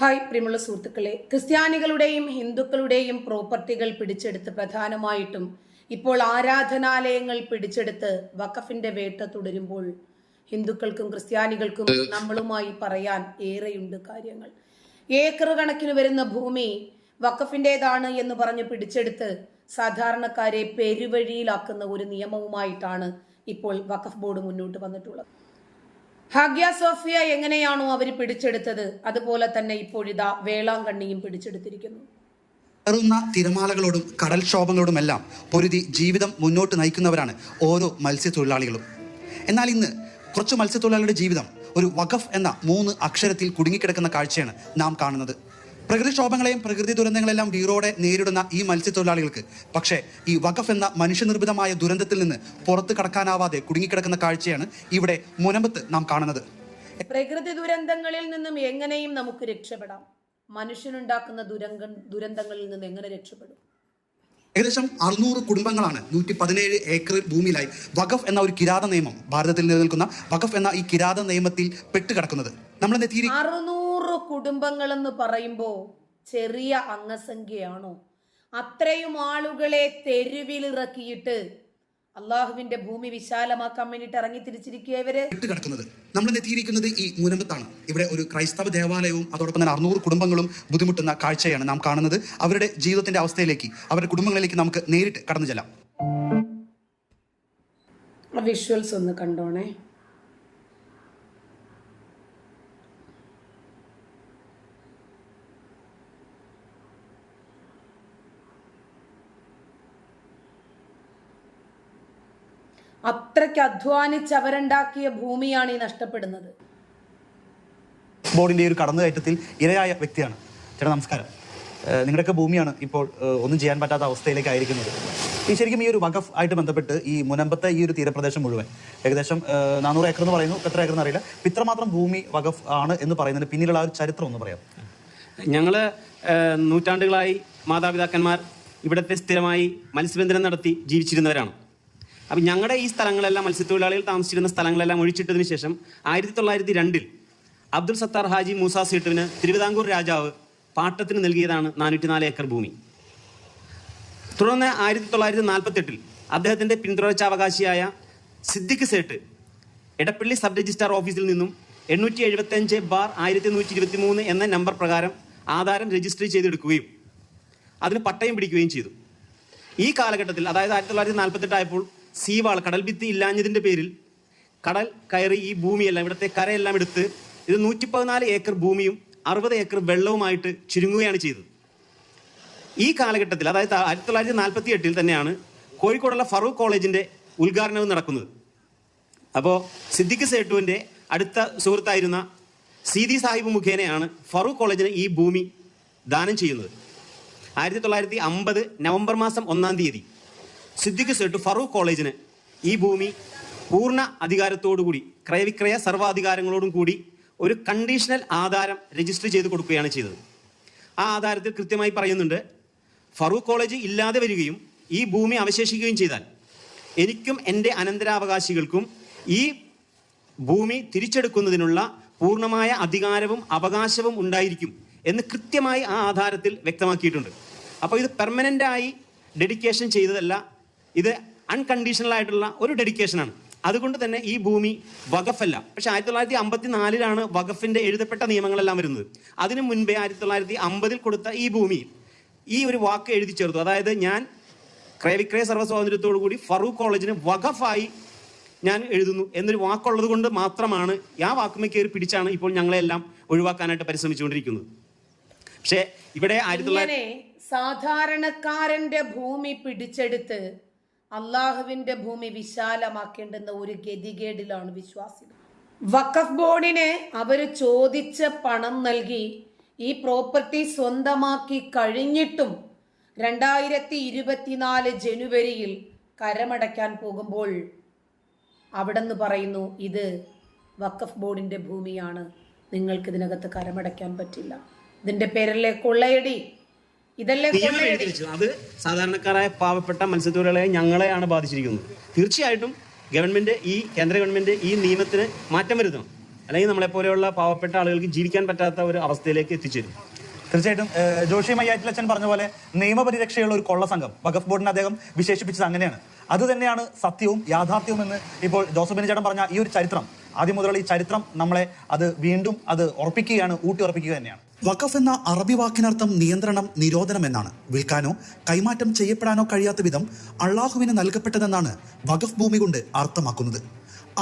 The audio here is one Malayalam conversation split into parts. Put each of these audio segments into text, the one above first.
ഹായ് പ്രിയമുള്ള സുഹൃത്തുക്കളെ. ക്രിസ്ത്യാനികളുടെയും ഹിന്ദുക്കളുടെയും പ്രോപ്പർട്ടികൾ പിടിച്ചെടുത്ത് പ്രധാനമായിട്ടും ഇപ്പോൾ ആരാധനാലയങ്ങൾ പിടിച്ചെടുത്ത് വഖഫിന്റെ വേട്ട തുടരുമ്പോൾ ഹിന്ദുക്കൾക്കും ക്രിസ്ത്യാനികൾക്കും നമ്മളുമായി പറയാൻ ഏറെയുണ്ട് കാര്യങ്ങൾ. ഏക്കർ കണക്കിന് വരുന്ന ഭൂമി വഖഫിന്റെതാണ് എന്ന് പറഞ്ഞ് പിടിച്ചെടുത്ത് സാധാരണക്കാരെ പെരുവഴിയിലാക്കുന്ന ഒരു നിയമവുമായിട്ടാണ് ഇപ്പോൾ വഖഫ് ബോർഡ് മുന്നോട്ട് വന്നിട്ടുള്ളത്. ഹാഗ്യ സോഫിയ എങ്ങനെയാണോ അവർ പിടിച്ചെടുത്തത്? അതുപോലെ തന്നെ ഇപ്പോഴിതാ വേളാങ്കണ്ണിയും പിടിച്ചെടുത്തിരിക്കുന്നു. കയറുന്ന തിരമാലകളോടും കടൽക്ഷോഭങ്ങളോടുമെല്ലാം പൊരുതി ജീവിതം മുന്നോട്ട് നയിക്കുന്നവരാണ് ഓരോ മത്സ്യത്തൊഴിലാളികളും. എന്നാൽ ഇന്ന് കുറച്ച് മത്സ്യത്തൊഴിലാളികളുടെ ജീവിതം ഒരു വഖഫ് എന്ന മൂന്ന് അക്ഷരത്തിൽ കുടുങ്ങിക്കിടക്കുന്ന കാഴ്ചയാണ് നാം കാണുന്നത്. പ്രകൃതിക്ഷോഭങ്ങളെയും പ്രകൃതി ദുരന്തങ്ങളെല്ലാം വീറോടെ നേരിടുന്ന ഈ മത്സ്യത്തൊഴിലാളികൾക്ക് പക്ഷേ ഈ വഖഫ് എന്ന മനുഷ്യനിർമ്മിതമായ ദുരന്തത്തിൽ നിന്ന് പുറത്തു കടക്കാനാവാതെ കുടുങ്ങിക്കിടക്കുന്ന കാഴ്ചയാണ് ഇവിടെ മുനമ്പത്ത് നാം കാണുന്നത്. പ്രകൃതി ദുരന്തങ്ങളിൽ നിന്നും എങ്ങനെയും നമുക്ക് രക്ഷപ്പെടാം. മനുഷ്യനുണ്ടാക്കുന്ന ദുരങ്ക ദുരന്തങ്ങളിൽ നിന്ന് എങ്ങനെ രക്ഷപ്പെടും? ഏകദേശം അറുന്നൂറ് കുടുംബങ്ങളാണ് നൂറ്റി പതിനേഴ് ഏക്കർ ഭൂമിയിലായി വഖഫ് എന്ന ഒരു കിരാത നിയമം ഭാരതത്തിൽ നിലനിൽക്കുന്ന വഖഫ് എന്ന ഈ കിരാത നിയമത്തിൽ പെട്ടുകിടക്കുന്നത്. നമ്മൾ അറുന്നൂറ് കുടുംബങ്ങളെന്ന് പറയുമ്പോൾ ചെറിയ അംഗസംഖ്യയാണോ? അത്രയും ആളുകളെ തെരുവിലിറക്കിയിട്ട് അള്ളാഹുവിന്റെ ഭൂമി വിശാലമാക്കാൻ വേണ്ടിട്ട് ഇറങ്ങി തിരിച്ചിരിക്കുകയവര് കിടക്കുന്നത്. നമ്മൾ എത്തിയിരിക്കുന്നത് ഈ മുനമ്പത്താണ് ഇവിടെ ഒരു ക്രൈസ്തവ ദേവാലയവും അതോടൊപ്പം തന്നെ അറുന്നൂറ് കുടുംബങ്ങളും ബുദ്ധിമുട്ടുന്ന കാഴ്ചയാണ് നാം കാണുന്നത്. അവരുടെ ജീവിതത്തിന്റെ അവസ്ഥയിലേക്ക് അവരുടെ കുടുംബങ്ങളിലേക്ക് നമുക്ക് നേരിട്ട് കടന്നു ചെല്ലാം. വിഷ്വൽസ് ഒന്ന് കണ്ടോണേ. അത്രയ്ക്ക് അധ്വാനിച്ച് അവരുണ്ടാക്കിയ ഭൂമിയാണ് ഈ നഷ്ടപ്പെടുന്നത്. ബോർഡിന്റെ ഒരു കടന്നുകയറ്റത്തിൽ ഇരയായ വ്യക്തിയാണ്. ചേട്ടാ നമസ്കാരം. നിങ്ങളുടെയൊക്കെ ഭൂമിയാണ് ഇപ്പോൾ ഒന്നും ചെയ്യാൻ പറ്റാത്ത അവസ്ഥയിലേക്ക് ആയിരിക്കുന്നത് ഈ ശരിക്കും ഈ ഒരു വഖഫ് ആയിട്ട് ബന്ധപ്പെട്ട് ഈ മുനമ്പത്തെ ഈ ഒരു തീരപ്രദേശം മുഴുവൻ ഏകദേശം നാനൂറ് ഏക്കർ എന്ന് പറയുന്നു. എത്ര ഏക്കർ എന്ന് എന്നറിയില്ല. ഇത്രമാത്രം ഭൂമി വഖഫ് ആണ് എന്ന് പറയുന്നതിന് പിന്നിലുള്ള ആ ഒരു ചരിത്രം ഒന്ന് പറയാം ഞങ്ങൾ നൂറ്റാണ്ടുകളായി മാതാപിതാക്കന്മാർ ഇവിടുത്തെ സ്ഥിരമായി മത്സ്യബന്ധനം നടത്തി ജീവിച്ചിരുന്നവരാണ്. അപ്പം ഞങ്ങളുടെ ഈ സ്ഥലങ്ങളെല്ലാം മത്സ്യത്തൊഴിലാളികൾ താമസിച്ചിരുന്ന സ്ഥലങ്ങളെല്ലാം ഒഴിച്ചിട്ടതിന് ശേഷം ആയിരത്തി തൊള്ളായിരത്തി രണ്ടിൽ അബ്ദുൾ സത്താർ ഹാജി മൂസ സീട്ടുവിന് തിരുവിതാംകൂർ രാജാവ് പാട്ടത്തിന് നൽകിയതാണ് നാനൂറ്റിനാല് ഏക്കർ ഭൂമി. തുടർന്ന് ആയിരത്തി തൊള്ളായിരത്തി നാൽപ്പത്തെട്ടിൽ അദ്ദേഹത്തിന്റെ പിന്തുടർച്ചാവകാശിയായ സിദ്ദിഖ് സേട്ട് എടപ്പള്ളി സബ് രജിസ്ട്രാർ ഓഫീസിൽ നിന്നും എണ്ണൂറ്റി എഴുപത്തഞ്ച് ബാർ ആയിരത്തി നൂറ്റി ഇരുപത്തി മൂന്ന് എന്ന നമ്പർ പ്രകാരം ആധാരം രജിസ്റ്റർ ചെയ്തെടുക്കുകയും അതിന് പട്ടയം പിടിക്കുകയും ചെയ്തു. ഈ കാലഘട്ടത്തിൽ അതായത് ആയിരത്തി തൊള്ളായിരത്തി നാൽപ്പത്തെട്ട് ആയപ്പോൾ സീവാൾ കടൽഭിത്തി ഇല്ലാഞ്ഞതിന്റെ പേരിൽ കടൽ കയറി ഈ ഭൂമിയെല്ലാം ഇവിടുത്തെ കരയെല്ലാം എടുത്ത് ഇത് നൂറ്റി പതിനാല് ഏക്കർ ഭൂമിയും അറുപത് ഏക്കർ വെള്ളവുമായിട്ട് ചുരുങ്ങുകയാണ് ചെയ്തത്. ഈ കാലഘട്ടത്തിൽ അതായത് ആയിരത്തി തൊള്ളായിരത്തി നാൽപ്പത്തി എട്ടിൽ തന്നെയാണ് കോഴിക്കോടുള്ള ഫറൂഖ് കോളേജിന്റെ ഉദ്ഘാടനവും നടക്കുന്നത്. അപ്പോൾ സിദ്ദിഖ് സേട്ടുവിന്റെ അടുത്ത സുഹൃത്തായിരുന്ന സീതി സാഹിബ് മുഖേനയാണ് ഫറൂഖ് കോളേജിന് ഈ ഭൂമി ദാനം ചെയ്യുന്നത്. ആയിരത്തി തൊള്ളായിരത്തി അമ്പത് നവംബർ മാസം ഒന്നാം തീയതി. സിദ്ദിഖ് സേട്ട് ഫറൂഖ് കോളേജിന് ഈ ഭൂമി പൂർണ അധികാരത്തോടുകൂടി ക്രയവിക്രയ സർവാധികാരങ്ങളോടും കൂടി ഒരു കണ്ടീഷണൽ ആധാരം രജിസ്റ്റർ ചെയ്ത് കൊടുക്കുകയാണ് ചെയ്തത്. ആ ആധാരത്തിൽ കൃത്യമായി പറയുന്നുണ്ട് ഫറൂഖ് കോളേജ് ഇല്ലാതെ വരികയും ഈ ഭൂമി അവശേഷിക്കുകയും ചെയ്താൽ എനിക്കും എന്റെ അനന്തരാവകാശികൾക്കും ഈ ഭൂമി തിരിച്ചെടുക്കുന്നതിനുള്ള പൂർണമായ അധികാരവും അവകാശവും ഉണ്ടായിരിക്കും എന്ന് കൃത്യമായി ആ ആധാരത്തിൽ വ്യക്തമാക്കിയിട്ടുണ്ട്. അപ്പോൾ ഇത് പെർമനന്റായി ഡെഡിക്കേഷൻ ചെയ്തതല്ല ഇത് അൺകണ്ടീഷണൽ ആയിട്ടുള്ള ഒരു ഡെഡിക്കേഷനാണ് അതുകൊണ്ട് തന്നെ ഈ ഭൂമി വഖഫല്ല. പക്ഷേ ആയിരത്തി തൊള്ളായിരത്തി അമ്പത്തി നാലിലാണ് വഖഫിന്റെ എഴുതപ്പെട്ട നിയമങ്ങളെല്ലാം വരുന്നത്. അതിനു മുൻപേ ആയിരത്തി തൊള്ളായിരത്തി അമ്പതിൽ കൊടുത്ത ഈ ഭൂമി ഈ ഒരു വാക്ക് എഴുതി ചേർത്തു. അതായത് ഞാൻ ക്രയവിക്രയ സർവ സ്വാതന്ത്ര്യത്തോടു കൂടി ഫറൂഖ് കോളേജിന് വഖഫായി ഞാൻ എഴുതുന്നു എന്നൊരു വാക്കുള്ളത് കൊണ്ട് മാത്രമാണ് ആ വാക്കുമേ കയറി പിടിച്ചാണ് ഇപ്പോൾ ഞങ്ങളെല്ലാം ഒഴിവാക്കാനായിട്ട് പരിശ്രമിച്ചുകൊണ്ടിരിക്കുന്നത്. പക്ഷേ ഇവിടെ ആയിരത്തി തൊള്ളായിരത്തി സാധാരണക്കാരന്റെ ഭൂമി പിടിച്ചെടുത്ത് അള്ളാഹുവിന്റെ ഭൂമി വിശാലമാക്കേണ്ടുന്ന ഒരു ഗതികേടിലാണ് വിശ്വാസികൾ. വഖഫ് ബോർഡിന് അവർ ചോദിച്ച പണം നൽകി ഈ പ്രോപ്പർട്ടി സ്വന്തമാക്കി കഴിഞ്ഞിട്ടും രണ്ടായിരത്തി ഇരുപത്തിനാല് ജനുവരിയിൽ കരമടയ്ക്കാൻ പോകുമ്പോൾ അവിടെന്ന് പറയുന്നു ഇത് വഖഫ് ബോർഡിന്റെ ഭൂമിയാണ്. നിങ്ങൾക്ക് ഇതിനകത്ത് കരമടയ്ക്കാൻ പറ്റില്ല. ഇതിന്റെ പേരല്ലേ കൊള്ളയടി. ഇതല്ലേ അത് സാധാരണക്കാരായ പാവപ്പെട്ട മത്സ്യത്തൊഴിലാളികളെ ഞങ്ങളെയാണ് ബാധിച്ചിരിക്കുന്നത്. തീർച്ചയായിട്ടും ഗവൺമെന്റ് ഈ കേന്ദ്ര ഗവൺമെന്റ് ഈ നിയമത്തിന് മാറ്റം വരുത്തണം. അല്ലെങ്കിൽ നമ്മളെ പോലെയുള്ള പാവപ്പെട്ട ആളുകൾക്ക് ജീവിക്കാൻ പറ്റാത്ത ഒരു അവസ്ഥയിലേക്ക് എത്തിച്ചേരും. തീർച്ചയായിട്ടും ജോഷി മയ്യാറ്റിലച്ചൻ പറഞ്ഞ പോലെ നിയമപരിരക്ഷയുള്ള ഒരു കൊള്ള സംഘം വഖഫ് ബോർഡിനെ അദ്ദേഹം വിശേഷിപ്പിച്ചത് അങ്ങനെയാണ്. അത് തന്നെയാണ് സത്യവും യാഥാർത്ഥ്യവും എന്ന് ഇപ്പോൾ ജോസഫ് ചേട്ടൻ പറഞ്ഞ ഈ ഒരു ചരിത്രം. ആദ്യം മുതലുള്ള ഈ ചരിത്രം നമ്മളെ അത് വീണ്ടും അത് ഉറപ്പിക്കുകയാണ് ഊട്ടി ഉറപ്പിക്കുക തന്നെയാണ്. വഖഫ് എന്ന അറബി വാക്കിനർത്ഥം നിയന്ത്രണം നിരോധനം എന്നാണ്. വിൽക്കാനോ കൈമാറ്റം ചെയ്യപ്പെടാനോ കഴിയാത്ത വിധം അള്ളാഹുവിന് നൽകപ്പെട്ടതെന്നാണ് വഖഫ് ഭൂമി കൊണ്ട് അർത്ഥമാക്കുന്നത്.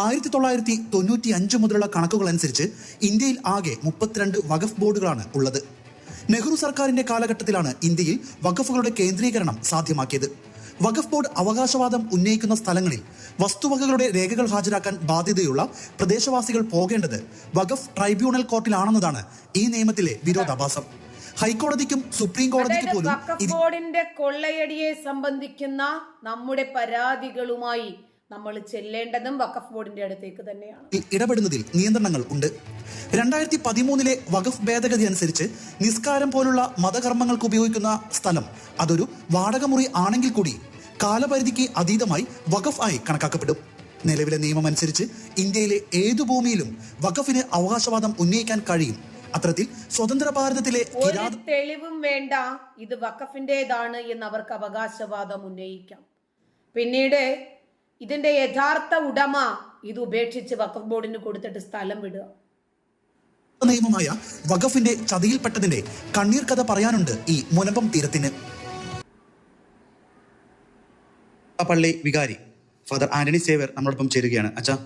ആയിരത്തി തൊള്ളായിരത്തി തൊണ്ണൂറ്റി അഞ്ച് മുതലുള്ള കണക്കുകൾ അനുസരിച്ച് ഇന്ത്യയിൽ ആകെ മുപ്പത്തിരണ്ട് വഖഫ് ബോർഡുകളാണ് ഉള്ളത്. നെഹ്റു സർക്കാരിന്റെ കാലഘട്ടത്തിലാണ് ഇന്ത്യയിൽ വഖഫുകളുടെ കേന്ദ്രീകരണം സാധ്യമാക്കിയത്. വഖഫ് ബോർഡ് അവകാശവാദം ഉന്നയിക്കുന്ന സ്ഥലങ്ങളിൽ വസ്തുവകകളുടെ രേഖകൾ ഹാജരാക്കാൻ ബാധ്യതയുള്ള പ്രദേശവാസികൾ പോകേണ്ടത് വഖഫ് ട്രൈബ്യൂണൽ കോർട്ടിലാണെന്നതാണ് ഈ നിയമത്തിലെ വിരോധാഭാസം. ഹൈക്കോടതിക്കും സുപ്രീം കോടതിക്കും പോലും ബോർഡിന്റെ കൊള്ളയടിയെ സംബന്ധിക്കുന്ന നമ്മുടെ പരാതികളുമായി നമ്മൾ ചെല്ലേണ്ടതും വഖഫ് ബോർഡിന്റെ അടുത്തേക്ക് തന്നെയാണ്. ഇടപെടുന്നതിൽ നിയന്ത്രണങ്ങൾ ഉണ്ട്. രണ്ടായിരത്തി പതിമൂന്നിലെ വഖഫ് ഭേദഗതി അനുസരിച്ച് നിസ്കാരം പോലുള്ള മതകർമ്മങ്ങൾക്ക് ഉപയോഗിക്കുന്ന സ്ഥലം അതൊരു വാടകമുറി ആണെങ്കിൽ കൂടി കാലപരിധിക്ക് അതീതമായി വഖഫ് ആയി കണക്കാക്കപ്പെടും. നിലവിലെ നിയമം അനുസരിച്ച് ഇന്ത്യയിലെ ഏതു ഭൂമിയിലും വഖഫിന് അവകാശവാദം ഉന്നയിക്കാൻ കഴിയും. അത്തരത്തിൽ സ്വതന്ത്ര ഭാരതത്തിലെ തെളിവും വേണ്ട. ഇത് വഖഫിന്റേതാണ് എന്ന് അവർക്ക് അവകാശവാദം ഉന്നയിക്കാം. പിന്നീട് ഇതിന്റെ യഥാർത്ഥ ഉടമ ഇത് ഉപേക്ഷിച്ച് വഖഫ് ബോർഡിന് കൊടുത്തിട്ട് സ്ഥലം വിടുക. നിയമമായ വഖഫിന്റെ ചതിയിൽപ്പെട്ടതിന്റെ കണ്ണീർ കഥ പറയാനുണ്ട് ഈ മുനമ്പം തീരത്തിന്. പള്ളി വികാരി ഫാദർ ആന്റണി സേവർ നമ്മളോടൊപ്പം ചേരുകയാണ്. അച്ഛാ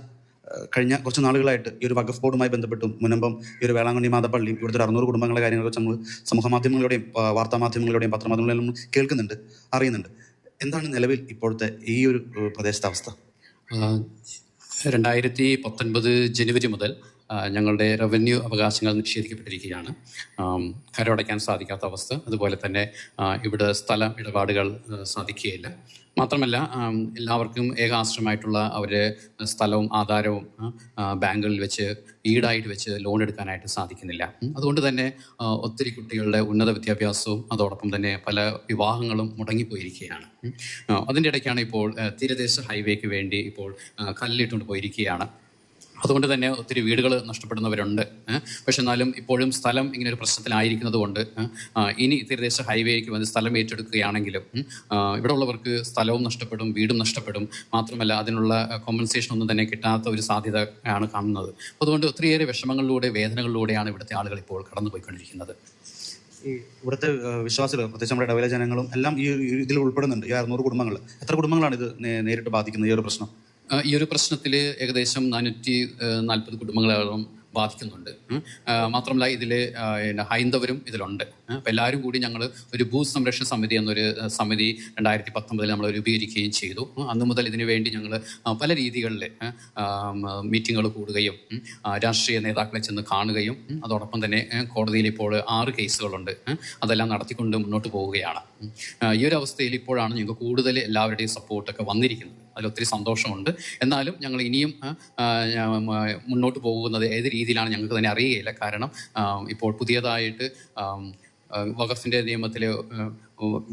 കഴിഞ്ഞ കുറച്ച് നാളുകളായിട്ട് ഈ ഒരു വഖഫ് ബോർഡുമായി ബന്ധപ്പെട്ടും മുനമ്പം ഈ ഒരു വേളാങ്കണ്ണി മാതപ്പള്ളിയും ഇവിടുത്തെ ഒരു അറുന്നൂറ് കുടുംബങ്ങളുടെ കാര്യങ്ങളൊക്കെ നമ്മൾ സമൂഹ മാധ്യമങ്ങളുടെയും വാർത്താ മാധ്യമങ്ങളുടെയും പത്രമാധ്യമങ്ങളിലും കേൾക്കുന്നുണ്ട് അറിയുന്നുണ്ട്. എന്താണ് നിലവിൽ ഇപ്പോഴത്തെ ഈ ഒരു പ്രദേശത്തെ അവസ്ഥ? രണ്ടായിരത്തി പത്തൊൻപത് ജനുവരി മുതൽ ഞങ്ങളുടെ റവന്യൂ അവകാശങ്ങൾ നിഷേധിക്കപ്പെട്ടിരിക്കുകയാണ്. കരടയ്ക്കാൻ സാധിക്കാത്ത അവസ്ഥ. അതുപോലെ തന്നെ ഇവിടെ സ്ഥലം ഇടപാടുകൾ സാധിക്കുകയില്ല. മാത്രമല്ല എല്ലാവർക്കും ഏകാശ്രമായിട്ടുള്ള അവരുടെ സ്ഥലവും ആധാരവും ബാങ്കുകളിൽ വെച്ച് ഈടായിട്ട് വെച്ച് ലോൺ എടുക്കാനായിട്ട് സാധിക്കുന്നില്ല. അതുകൊണ്ട് തന്നെ ഒത്തിരി കുട്ടികളുടെ ഉന്നത വിദ്യാഭ്യാസവും അതോടൊപ്പം തന്നെ പല വിവാഹങ്ങളും മുടങ്ങിപ്പോയിരിക്കുകയാണ്. അതിന്റെ ഇടയ്ക്കാണ് ഇപ്പോൾ തീരദേശ ഹൈവേക്ക് വേണ്ടി ഇപ്പോൾ കല്ലിട്ടുകൊണ്ട് പോയിരിക്കുകയാണ്. അതുകൊണ്ട് തന്നെ ഒത്തിരി വീടുകൾ നഷ്ടപ്പെടുന്നവരുണ്ട്. പക്ഷെ എന്നാലും ഇപ്പോഴും സ്ഥലം ഇങ്ങനെ ഒരു പ്രശ്നത്തിലായിരിക്കുന്നത് കൊണ്ട് ഇനി തീരദേശ ഹൈവേക്ക് വന്ന് സ്ഥലം ഏറ്റെടുക്കുകയാണെങ്കിലും ഇവിടെ ഉള്ളവർക്ക് സ്ഥലവും നഷ്ടപ്പെടും വീടും നഷ്ടപ്പെടും. മാത്രമല്ല അതിനുള്ള കോമ്പൻസേഷൻ ഒന്നും തന്നെ കിട്ടാത്ത ഒരു സാധ്യത ആണ് കാണുന്നത് അതുകൊണ്ട് ഒത്തിരിയേറെ വിഷമങ്ങളിലൂടെ വേദനകളിലൂടെയാണ് ഇവിടുത്തെ ആളുകൾ ഇപ്പോൾ കടന്നുപോയിക്കൊണ്ടിരിക്കുന്നത്. ഈ ഇവിടുത്തെ വിശ്വാസികൾ പ്രത്യേകിച്ച് നമ്മുടെ ഇടവേല ജനങ്ങളും എല്ലാം ഈ ഇതിൽ ഉൾപ്പെടുന്നുണ്ട്. ഈ അറുന്നൂറ് കുടുംബങ്ങൾ. എത്ര കുടുംബങ്ങളാണ് ഇത് നേരിട്ട് ബാധിക്കുന്നത്? ഈ ഒരു പ്രശ്നം. ഈ ഒരു പ്രശ്നത്തിൽ ഏകദേശം നാനൂറ്റി നാൽപ്പത് കുടുംബങ്ങളോളം ബാധിക്കുന്നുണ്ട്. മാത്രമല്ല ഇതിൽ ഹൈന്ദവരും ഇതിലുണ്ട്. അപ്പം എല്ലാവരും കൂടി ഞങ്ങൾ ഒരു ഭൂസംരക്ഷണ സമിതി എന്നൊരു സമിതി രണ്ടായിരത്തി പത്തൊമ്പതിൽ നമ്മൾ രൂപീകരിക്കുകയും ചെയ്തു. അന്നു മുതൽ ഇതിനു വേണ്ടി ഞങ്ങൾ പല രീതികളിൽ മീറ്റിങ്ങുകൾ കൂടുകയും രാഷ്ട്രീയ നേതാക്കളെ ചെന്ന് കാണുകയും അതോടൊപ്പം തന്നെ കോടതിയിൽ ഇപ്പോൾ ആറ് കേസുകളുണ്ട്. അതെല്ലാം നടത്തിക്കൊണ്ട് മുന്നോട്ട് പോവുകയാണ്. ഈ ഒരു അവസ്ഥയിൽ ഇപ്പോഴാണ് ഞങ്ങൾക്ക് കൂടുതൽ എല്ലാവരുടെയും സപ്പോർട്ടൊക്കെ വന്നിരിക്കുന്നത്. അതിൽ ഒത്തിരി സന്തോഷമുണ്ട്. എന്നാലും ഞങ്ങൾ ഇനിയും മുന്നോട്ട് പോകുന്നത് ഏത് രീതിയിലാണ് ഞങ്ങൾക്ക് തന്നെ അറിയുകയില്ല കാരണം ഇപ്പോൾ പുതിയതായിട്ട് വഖഫിന്റെ നിയമത്തിലെ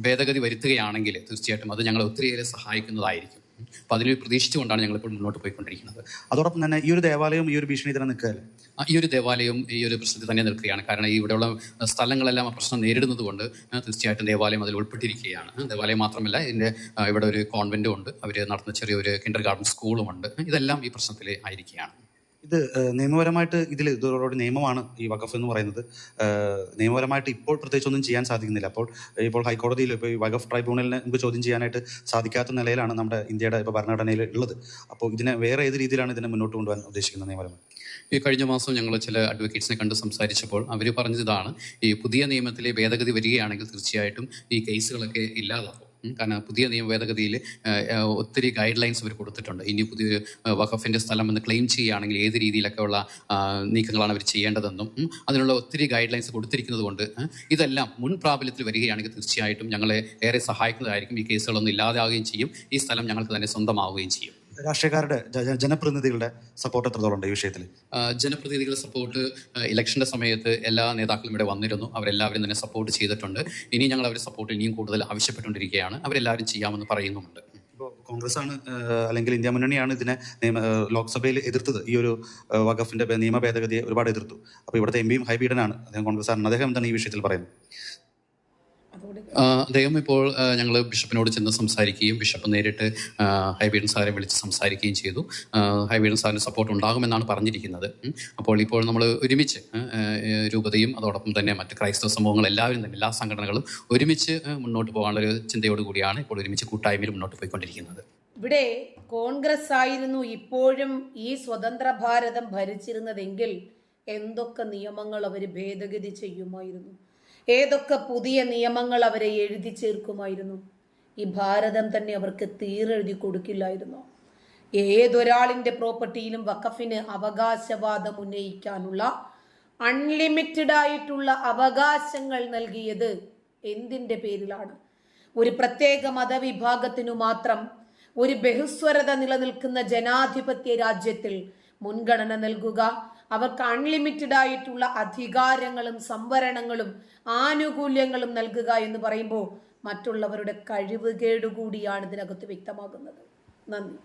ഭേദഗതി വരുത്തുകയാണെങ്കിൽ തീർച്ചയായിട്ടും അത് ഞങ്ങളെ ഒത്തിരിയേറെ സഹായിക്കുന്നതായിരിക്കും. അപ്പം അതിന് പ്രതീക്ഷിച്ചുകൊണ്ടാണ് ഞങ്ങളിപ്പോൾ മുന്നോട്ട് പോയിക്കൊണ്ടിരിക്കുന്നത്. അതോടൊപ്പം തന്നെ ഈ ഒരു ദേവാലയം ഈ ഒരു ഭീഷണി തന്നെ നിൽക്കുകയല്ലേ? ഈ ഒരു ദേവാലയം ഈ ഒരു പ്രശ്നത്തിൽ തന്നെ നിൽക്കുകയാണ്. കാരണം ഇവിടെയുള്ള സ്ഥലങ്ങളെല്ലാം പ്രശ്നം നേരിടുന്നത് കൊണ്ട് തീർച്ചയായിട്ടും ദേവാലയം അതിൽ ഉൾപ്പെട്ടിരിക്കുകയാണ്. ദേവാലയം മാത്രമല്ല ഇതിന്റെ ഇവിടെ ഒരു കോൺവെന്റും ഉണ്ട്. അവർ നടത്തുന്ന ചെറിയൊരു കിൻഡർ ഗാർഡൻ സ്കൂളും ഉണ്ട്. ഇതെല്ലാം ഈ പ്രശ്നത്തിൽ ആയിരിക്കുകയാണ്. ഇത് നിയമപരമായിട്ട് ഇതിൽ ഇതോടെ നിയമമാണ് ഈ വഖഫ് എന്ന് പറയുന്നത്. നിയമപരമായിട്ട് ഇപ്പോൾ പ്രത്യേകിച്ച് ഒന്നും ചെയ്യാൻ സാധിക്കുന്നില്ല. അപ്പോൾ ഇപ്പോൾ ഹൈക്കോടതിയിൽ ഇപ്പോൾ ഈ വഖഫ് ട്രൈബ്യൂണലിനെ നമുക്ക് ചോദ്യം ചെയ്യാനായിട്ട് സാധിക്കാത്ത നിലയിലാണ് നമ്മുടെ ഇന്ത്യയുടെ ഇപ്പോൾ ഭരണഘടനയിൽ ഉള്ളത്. അപ്പോൾ ഇതിനെ വേറെ ഏത് രീതിയിലാണ് ഇതിനെ മുന്നോട്ട് കൊണ്ടുപോകാൻ ഉദ്ദേശിക്കുന്നത് നിയമപരമായി ഈ കഴിഞ്ഞ മാസം ഞങ്ങൾ ചില അഡ്വക്കേറ്റ്സിനെ കണ്ട് സംസാരിച്ചപ്പോൾ അവർ പറഞ്ഞതാണ് ഈ പുതിയ നിയമത്തിലെ ഭേദഗതി വരികയാണെങ്കിൽ തീർച്ചയായിട്ടും ഈ കേസുകളൊക്കെ ഇല്ലാതാകും കാരണം പുതിയ നിയമ ഭേദഗതിയിൽ ഒത്തിരി ഗൈഡ് ലൈൻസ് അവർ കൊടുത്തിട്ടുണ്ട്. ഇനി പുതിയ വഖഫിന്റെ സ്ഥലം എന്ന് ക്ലെയിം ചെയ്യുകയാണെങ്കിൽ ഏത് രീതിയിലൊക്കെയുള്ള ഉള്ള നീക്കങ്ങളാണ് അവർ ചെയ്യേണ്ടതെന്നും അതിനുള്ള ഒത്തിരി ഗൈഡ് ലൈൻസ് കൊടുത്തിരിക്കുന്നത് കൊണ്ട് ഇതെല്ലാം മുൻ പ്രാബല്യത്തിൽ വരികയാണെങ്കിൽ തീർച്ചയായിട്ടും ഞങ്ങളെ ഏറെ സഹായിക്കുന്നതായിരിക്കും. ഈ കേസുകളൊന്നും ഇല്ലാതാവുകയും ചെയ്യും. ഈ സ്ഥലം ഞങ്ങൾക്ക് തന്നെ സ്വന്തമാവുകയും ചെയ്യും. രാഷ്ട്രീയക്കാരുടെ ജനപ്രതിനിധികളുടെ സപ്പോർട്ട് എത്രത്തോളം ഉണ്ട് ഈ വിഷയത്തിൽ ജനപ്രതിനിധികളുടെ സപ്പോർട്ട് ഇലക്ഷന്റെ സമയത്ത് എല്ലാ നേതാക്കളും ഇവിടെ വന്നിരുന്നു. അവരെല്ലാവരും തന്നെ സപ്പോർട്ട് ചെയ്തിട്ടുണ്ട്. ഇനി ഞങ്ങൾ അവരെ സപ്പോർട്ട് ഇനിയും കൂടുതൽ ആവശ്യപ്പെട്ടുകൊണ്ടിരിക്കുകയാണ്. അവരെല്ലാവരും ചെയ്യാമെന്ന് പറയുന്നുമുണ്ട്. കോൺഗ്രസ് ആണ് അല്ലെങ്കിൽ ഇന്ത്യ മുന്നണിയാണ് ഇതിനെ നിയമ ലോക്സഭയിൽ എതിർത്തത്. ഈ ഒരു വകഫിന്റെ വഖഫിന്റെ നിയമ ഭേദഗതിയെ ഒരുപാട് എതിർത്തു. അപ്പോൾ ഇവിടുത്തെ എം പിയും ഹൈബീഡനാണ് അദ്ദേഹം കോൺഗ്രസ് ആണ് അദ്ദേഹം എന്താണ് ഈ വിഷയത്തിൽ പറയുന്നത്? അദ്ദേഹം ഇപ്പോൾ ഞങ്ങൾ ബിഷപ്പിനോട് ചെന്ന് സംസാരിക്കുകയും ബിഷപ്പ് നേരിട്ട് ഹൈബീഡൻ സാറെ വിളിച്ച് സംസാരിക്കുകയും ചെയ്തു. ഹൈബീഡൻ സാറിന് സപ്പോർട്ട് ഉണ്ടാകുമെന്നാണ് പറഞ്ഞിരിക്കുന്നത്. അപ്പോൾ ഇപ്പോൾ നമ്മൾ ഒരുമിച്ച് രൂപതയും അതോടൊപ്പം തന്നെ മറ്റ് ക്രൈസ്തവ സമൂഹങ്ങൾ എല്ലാവരും തന്നെ എല്ലാ സംഘടനകളും ഒരുമിച്ച് മുന്നോട്ട് പോകാനുള്ള ഒരു ചിന്തയോട് കൂടിയാണ് ഇപ്പോൾ ഒരുമിച്ച് കൂട്ടായ്മയിൽ മുന്നോട്ട് പോയിക്കൊണ്ടിരിക്കുന്നത്. ഇവിടെ കോൺഗ്രസ് ആയിരുന്നു ഇപ്പോഴും ഈ സ്വതന്ത്ര ഭാരതം ഭരിച്ചിരുന്നതെങ്കിൽ എന്തൊക്കെ നിയമങ്ങൾ അവർ ഭേദഗതി ചെയ്യുമായിരുന്നു? ഏതൊക്കെ പുതിയ നിയമങ്ങൾ അവരെ എഴുതി ചേർക്കുമായിരുന്നു? ഈ ഭാരതം തന്നെ അവർക്ക് തീരെഴുതി കൊടുക്കില്ലായിരുന്നു. ഏതൊരാളിന്റെ പ്രോപ്പർട്ടിയിലും വഖഫിന് അവകാശവാദം ഉന്നയിക്കാനുള്ള അൺലിമിറ്റഡ് ആയിട്ടുള്ള അവകാശങ്ങൾ നൽകിയത് എന്തിന്റെ പേരിലാണ്? ഒരു പ്രത്യേക മതവിഭാഗത്തിനു മാത്രം ഒരു ബഹുസ്വരത നിലനിൽക്കുന്ന ജനാധിപത്യ രാജ്യത്തിൽ മുൻഗണന നൽകുക അവർക്ക് അൺലിമിറ്റഡ് ആയിട്ടുള്ള അധികാരങ്ങളും സംവരണങ്ങളും ആനുകൂല്യങ്ങളും നൽകുക എന്ന് പറയുമ്പോൾ മറ്റുള്ളവരുടെ കഴിവ് കഴിവുകേടുകൂടിയാണ് ഇതിനകത്ത് വ്യക്തമാകുന്നത്. നന്ദി.